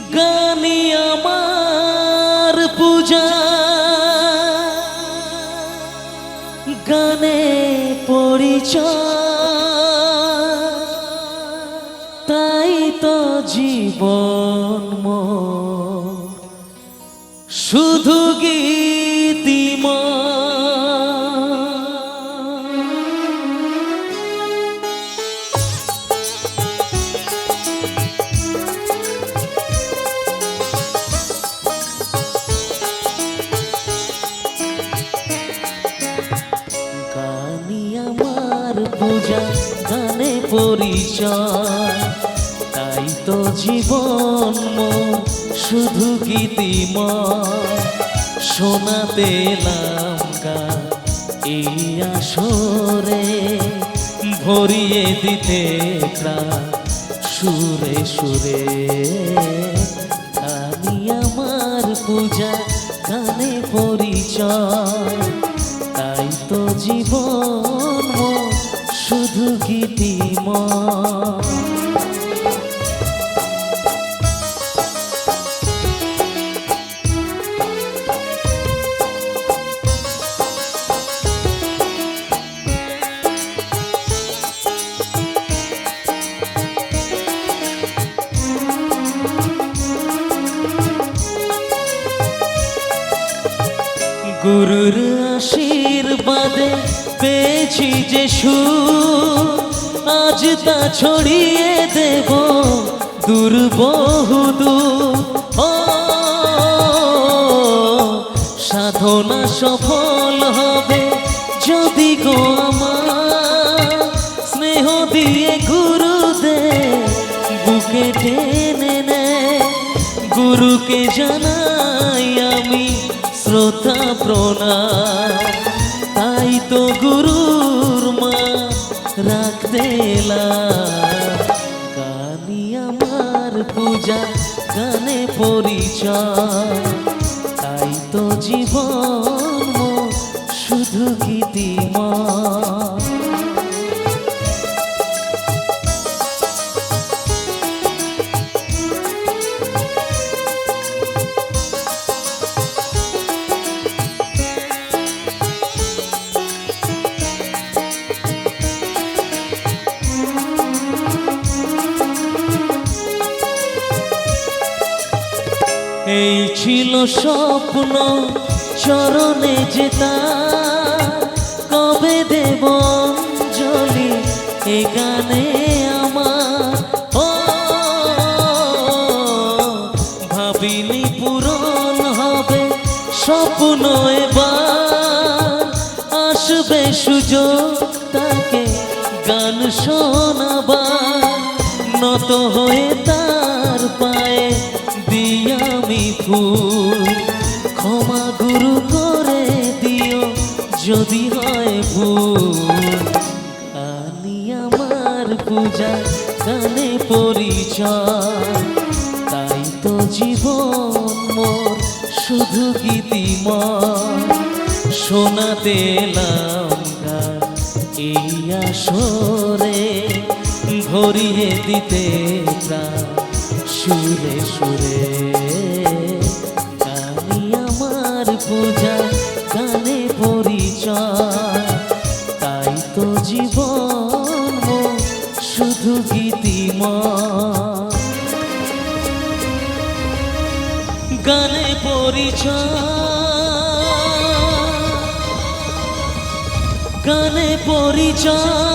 গানি আমার পূজা। গানে পরিচয়। তাই তো জীবন শুধু গীতিমা পূজা গানে পরিচয়। তাই তো জীবন শুধু গীতিময়। শোনাতে এলাম গান এই আসরে ভরিয়ে দিতে সুরে সুরে গানি আমার পূজা গানে পরিচয়। তাই তো জীবন শুধু গীতিময় গুরুর আশীর্বাদে পেয়েছি যে সুর আজ তা ছড়িয়ে দেব দূর বহুদূর ও, সাধনা সফল হবে যদি গো আমার। স্নেহ দিয়ে গুরুদেব বুকে টেনে নেয় গুরুকে জানাই আমি শ্রদ্ধা প্রণা তাই তো গুরুর মা রাখতে গানি আমার পূজা, গানে পরিচয়। তাই তো জীবন শুধু গীতিময়। এই ছিল স্বপ্ন, চরণে যেতা কবে দেব অঞ্জলি এ গানে আমার? ও, ভাবিনি পূরণ হবে স্বপ্ন এবার। আসবে সুযোগ ফুল ক্ষমা গুরু করে দিও যদি হয় ভুল। গানি আমার পূজা গানে পরিচয়। তাই তো জীবন মোর শুধু গীতিময়। শোনাতে এলাম এই আসরে ভরিয়ে দিতে সুরে সুরে। পূজা গানে পরিচয়। তাই তো জীবন শুধু গীতিময়। গানে পরিচয়। গানে পরিচয়।